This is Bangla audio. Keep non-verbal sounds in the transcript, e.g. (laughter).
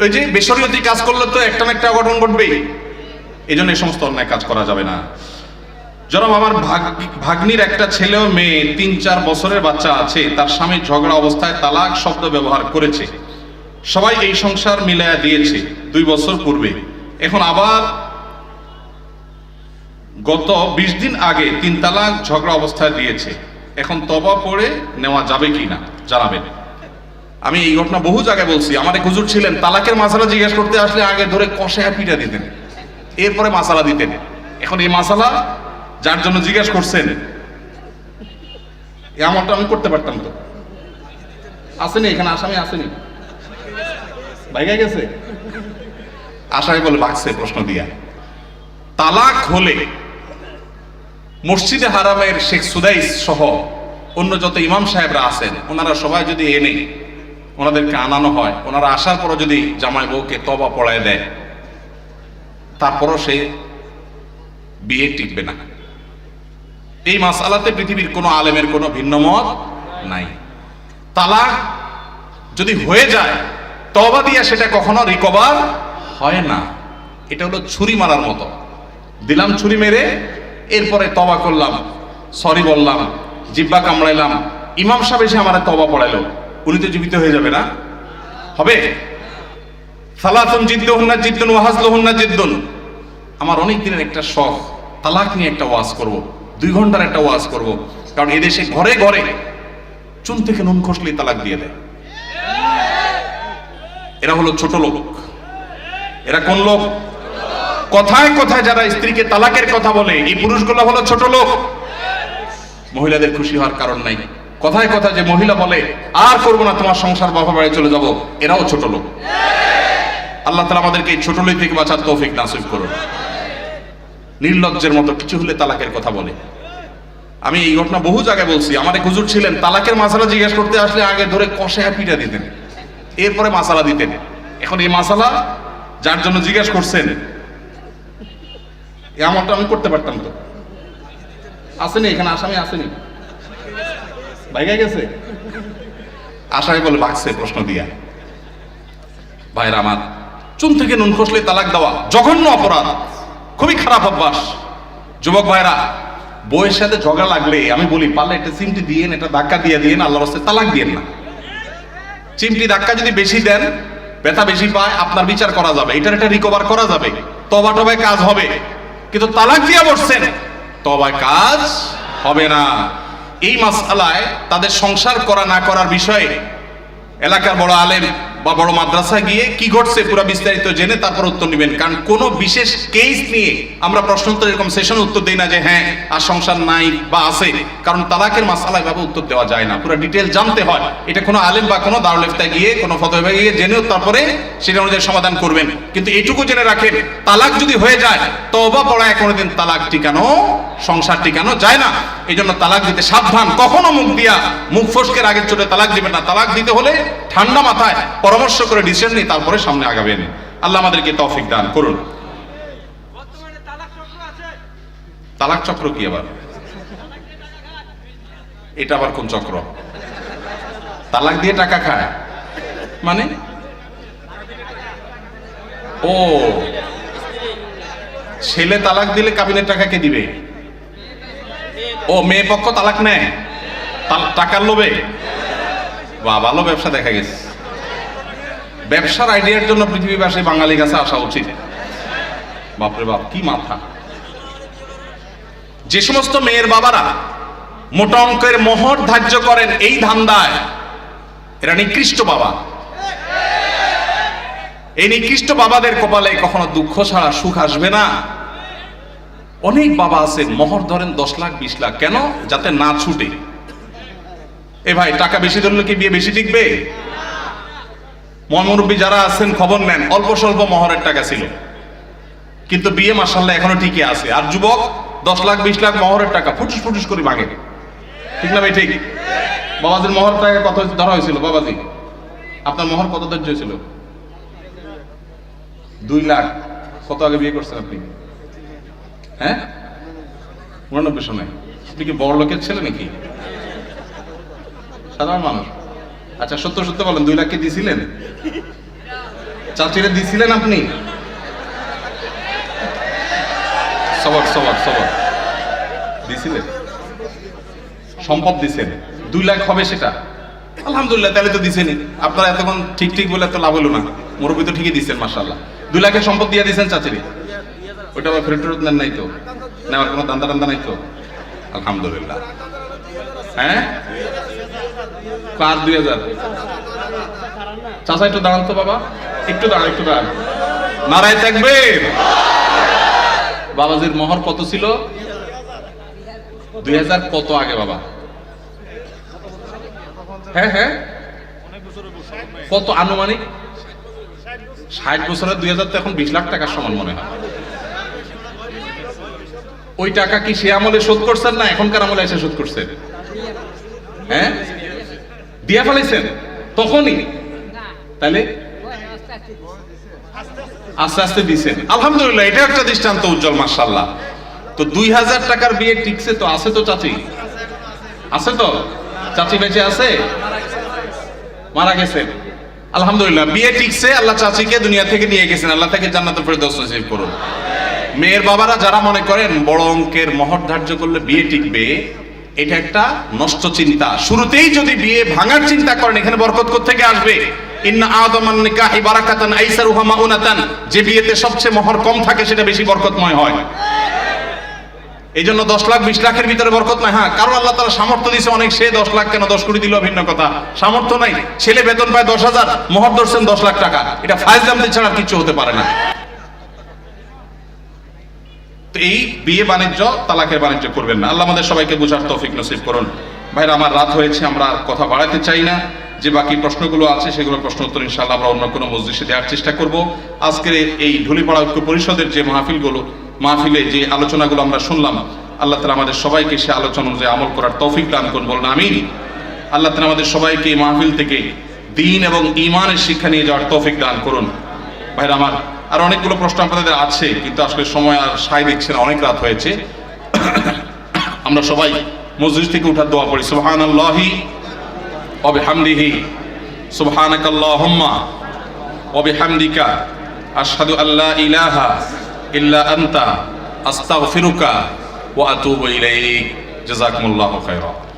ওই যে বেসরীয়তি কাজ করলে তো একটা না একটা অঘটন ঘটবেই। এই জন্য এই সমস্ত অন্যায় কাজ করা যাবে না। জনাব আমার ভাগ- ভাগ্নির একটা ছেলে ও মেয়ে, তিন, চার বছরের বাচ্চা আছে, তার স্বামী ঝগড়া অবস্থায় তালাক শব্দ ব্যবহার করেছে। সবাই এই সংসার মিলায়া দিয়েছে দুই বছর পূর্বে। এখন আবার গত বিশ দিন আগে তিন তালাক, ঝগড়া অবস্থায় দিয়েছে। এখন তবা পড়ে নেওয়া যাবে কি না জানাবেন। আমি এই ঘটনা বহু জায়গায় বলছি। আমার এক হুজুর ছিলেন, তালাকের মাসালা জিজ্ঞেস করতে আসলে আগে ধরে কষে পিঠা দিতেন। এরপরে মাসালা দিতেন। এখন এই মাসালা যার জন্য জিজ্ঞেস করছেন এই আমি করতে পারতাম তো। আসেনি এখানে, আসামি আসেনি। ভাইগা গেছে? আসামি বলে ভাগছে প্রশ্ন দিয়া। তালাক হলে মসজিদে হারামের শেখ সুদাইস সহ অন্য যত ইমাম সাহেবরা আছেন, ওনারা সবাই যদি এনে ওনাদেরকে আনানো হয়। ওনারা আসার পরও যদি জামাই বউকে তবা পড়ায় দেয়, তারপরও সে বিয়ে টিকবে না। এই মাসালাতে পৃথিবীর কোনো আলেমের কোনো ভিন্ন মত নাই। তালাক যদি হয়ে যায় তবা দিয়া সেটা কখনো রিকভার হয় না। এটা হলো ছুরি মারার মতো। দিলাম ছুরি মেরে, এরপরে তবা করলাম, সরি বললাম জিব্বা কামড়াইলাম, ইমাম সাহেব এসে আমার তবা পড়াইলো। উনি তো জীবিত হয়ে যাবে না। হবে? সালাতুন জিদ্দুহুন্না জিদ্দুন ওয়াহাজলুহুন্না জিদ্দুন। আমার অনেক দিনের একটা শখ, তালাক নিয়ে একটা ওয়াজ করব। দুই ঘণ্টার একটা ওয়াজ করব। কারণ এদেশে ঘরে ঘরে চুন থেকে নুন খসলেই তালাক দিয়ে দেয়। এরা হলো ছোট লোক। এরা কোন লোক? কথায় কথায় যারা স্ত্রীকে তালাকের কথা বলে, এই পুরুষগুলো হলো ছোট লোক। মহিলাদের খুশি হওয়ার কারণ নাই। কথায় কথা যে মহিলা বলে, আর করব না, তোমার সংসার বাবা বাড়ি চলে যাব, এরাও ছোট লোক। আল্লাহ তালা আমাদেরকে এই ছোট লোক থেকে বাঁচার তৌফিক নাসিব করুন। নির্লজ্জের মতো কিছু হলে তালাকের কথা বলে। আমি এই ঘটনা বহু জায়গায় বলছি। আমার এক হুজুর ছিলেন, তালাকের মাসালা জিজ্ঞেস করতে আসলে আগে ধরে কষে পিঠা দিতেন। এরপরে মাসালা দিতেন। এখন এই মাসালা যার জন্য জিজ্ঞেস করছেন এই আমলটা আমি করতে পারতাম তো। আসেনি, এখানে আসামি আসেনি। ভাইগা গেছে? বলে প্রশ্ন দিয়া। ভাইরা আমার চুন থেকে নুন খসলে তালাক দেওয়া জঘন্য অপরাধ। খুবই খারাপ অভ্যাস। যুবক ভাইরা বইয়ের সাথে ঝগড়া লাগলে আমি বলি, পারলে একটা চিমটি দিয়ে এটা ধাক্কা দিয়ে দিয়ে আল্লাহর রাস্তায় তালাক দিয়ে না। চিমটি ধাক্কা যদি বেশি দেন, ব্যথা বেশি পায়, আপনার বিচার করা যাবে। এটার একটা রিকভার করা যাবে। তবা টবায় কাজ হবে। কিন্তু তালাক দিয়ে বসছেন, তবায় কাজ হবে না। এই মাসালায় তাদের সংসার করা না করার বিষয়ে এলাকার বড় আলেম বা বড় মাদ্রাসা গিয়ে কি ঘটছে পুরো বিস্তারিত জেনে তারপর উত্তর নেবেন। কারণ কোনো বিশেষ কেস নিয়ে আমরা প্রশ্নোত্তর এরকম সেশন উত্তর দিই না যে হ্যাঁ আর সংসার নাই বা আছে। কারণ তালাকের মাসালা এভাবে উত্তর দেওয়া যায় না। পুরো ডিটেল জানতে হয়। এটা কোনো আলেম বা কোনো দারুলেফতায় গিয়ে, কোনো ফতোয়া গিয়ে জেনেও তারপরে সেটা অনুযায়ী সমাধান করবেন। কিন্তু এইটুকু জেনে রাখেন, তালাক যদি হয়ে যায় তবা পড়ায় কোনোদিন তালাক টিকানো সংসার টিকানো যায় না। এই জন্য তালাক দিতে সাবধান। কখনো মুখ দিয়া মুখ ফসকের আগের চোটে তালাক দিবেন না। তালাক দিতে হলে ঠান্ডা মাথায় পরামর্শ করে ডিসিশন নিয়ে তারপরে সামনে আগাবেন আল্লাহ আমাদেরকে তৌফিক দান করুন। তালাক চক্র কি আবার? এটা আবার কোন চক্র? তালাক দিয়ে টাকা খায়। মানে? ও। ছেলে তালাক দিলে কাবিনের টাকা কে দিবে? ও, মেয়ে পক্ষ তালাক নেয়। টাকার লোভে। বা ভালো ব্যবসা দেখা গেছে। ব্যবসার আইডিয়ার জন্য পৃথিবীবাসী বাঙালি কাছে আসা উচিত। বাপরে বাপ, কি মাথা। যে সমস্ত মেয়ের বাবারা মোটা অঙ্কের মোহর ধার্য করেন এই ধান্দায়, এরা নিকৃষ্ট বাবা। এই নিকৃষ্ট বাবাদের কপালে কখনো দুঃখ ছাড়া সুখ আসবে না। অনেক বাবা আছে, মোহর ধরেন দশ লাখ, বিশ লাখ, কেন? যাতে না ছুটে। এ ভাই, টাকা বেশি ধরলে কি বিয়ে বেশি টিকবে? মহামুরব্বী যারা আছেন খবর নেন। অল্প স্বল্প মহরের টাকা ছিল কিন্তু বিয়ে মাসাল্লাহ এখনও ঠিকই আছে। আর যুবক, দশ লাখ, বিশ লাখ মহরের টাকা ফুটুস ফুটুস করে ভাঙে ঠিক না ভাই, ঠিক? বাবাজির মহর টাকা কত ধরা হয়েছিল বাবাজি। আপনার মহর কত ধৈর্য হয়েছিল? দুই লাখ। কত আগে বিয়ে করছেন আপনি? হ্যাঁ? উনানব্বই সনে। আপনি কি বড় লোকের ছেলে নাকি? সাধারণ মানুষ। আচ্ছা সত্য সত্য বলেন, দুই লাখ কি দিয়েছিলেন চাচিরে দিছিলেন আপনি? সবর সবর সবর দিছিলেন? সম্পদ দিছেন। দুই লাখ হবে সেটা। আলহামদুলিল্লাহ, তাহলে তো দিছেনই। আপনারা এতক্ষণ ঠিক ঠিক বলে এত লাভ হলো না। মুরব্বী তো ঠিকই দিচ্ছেন মার্শাল্লাহ দুই লাখের সম্পদ দিয়ে দিয়েছেন চাচিরি। ওইটা আবার ফেরত ফেরত নেন নাই তো? নেওয়ার কোনো দান্দা টান্দা নাই তো? আলহামদুলিল্লাহ। হ্যাঁ? কার দুই হাজার? চাচা, একটু দাঁড়ান তো বাবা। একটু দাঁড়ান একটু দাঁড়ান। নারায় থাকবে বাবাজির মোহর কত ছিল? দুই হাজার কত আগে, বাবা? হ্যাঁ হ্যাঁ। কত আনুমানিক? ষাট বছরের দুই হাজার তো এখন বিশ লাখ টাকার সমান মনে হয়। ওই টাকা কি সে আমলে শোধ করছেন না এখনকার আমলে এসে শোধ করছেন হ্যাঁ? দিয়া ফেলাইছেন? তখনই? তাহলে আস্তে আস্তে দিছেন। আলহামদুলিল্লাহ, এটা একটা দৃষ্টান্ত উজ্জ্বল মার্শাল্লাহ তো দুই হাজার টাকার বিয়ে টিকছে তো, আছে তো চাচি? আছে তো? চাচি বেঁচে আছে? মারা গেছেন। আলহামদুলিল্লাহ, বিয়ে টিকছে, আল্লাহ চাচিকে দুনিয়া থেকে নিয়ে গেছেন। আল্লাহ থেকে জান্নাতুল ফেরদৌস নসিব করুন। মেয়ের বাবারা যারা মনে করেন, বড় অঙ্কের মহর ধার্য করলে বিয়ে টিকবে এটা একটা নষ্ট চিন্তা। শুরুতেই যদি বিয়ে ভাঙার চিন্তা করেন, এখানে বরকত থেকে আসবে? যে বিয়েতে সবচেয়ে কম থাকে, সেটা বেশি বরকতময় হয়। এই জন্য দশ লাখ, বিশ লাখের ভিতরে বরকত নাই। হ্যাঁ কারণ আল্লাহ তারা সামর্থ্য দিছে অনেক, সে দশ লাখ কেন? দশ কোটি দিল ভিন্ন কথা। সামর্থ্য নাই। ছেলে বেতন পায় দশ হাজার, মহর ধরছেন দশ লাখ টাকা। এটা ফাইজ জামতে ছাড়া কিছু হতে পারে না। তো এই বিয়ে বাণিজ্য তালাকের বাণিজ্য করবেন না। আল্লাহ আমাদের সবাইকে বুঝার তৌফিক নসিব করুন। ভাইরা, আমার রাত হয়েছে, আমরা আর কথা বাড়াতে চাই না। যে বাকি প্রশ্নগুলো আছে, সেগুলো প্রশ্ন উত্তর ইনশাআল্লাহ আমরা অন্য কোনো মসজিদে দেওয়ার চেষ্টা করব। আজকের এই ঢুলিপাড়া ঐক্য পরিষদের যে মাহফিলগুলো, মাহফিলে যে আলোচনাগুলো আমরা শুনলাম, আল্লাহ তালা আমাদের সবাইকে সে আলোচনা অনুযায়ী আমল করার তৌফিক দান করুন, বলুন আমিন। আল্লাহ তালা আমাদের সবাইকে এই মাহফিল থেকে দিন এবং ইমানের শিক্ষা নিয়ে যাওয়ার তৌফিক দান করুন। ভাইরা, আমার আর অনেকগুলো প্রশ্ন আপনাদের আছে, কিন্তু আসলে সময় আর সাই দিচ্ছে না অনেক রাত হয়েছে। (coughs) আমরা সবাই মসজিদ থেকে উঠার দোয়া পড়ি সুবহান আল্লাহি অবিহামদিহি সুবহানাক আল্লাহুম্মা অবিহামদিকা আশহাদু আল্লা ইলাহা ইল্লা আনতা, আস্তাগফিরুকা ওয়া আতুবু ইলাইক। জাযাকুমুল্লাহু খাইরা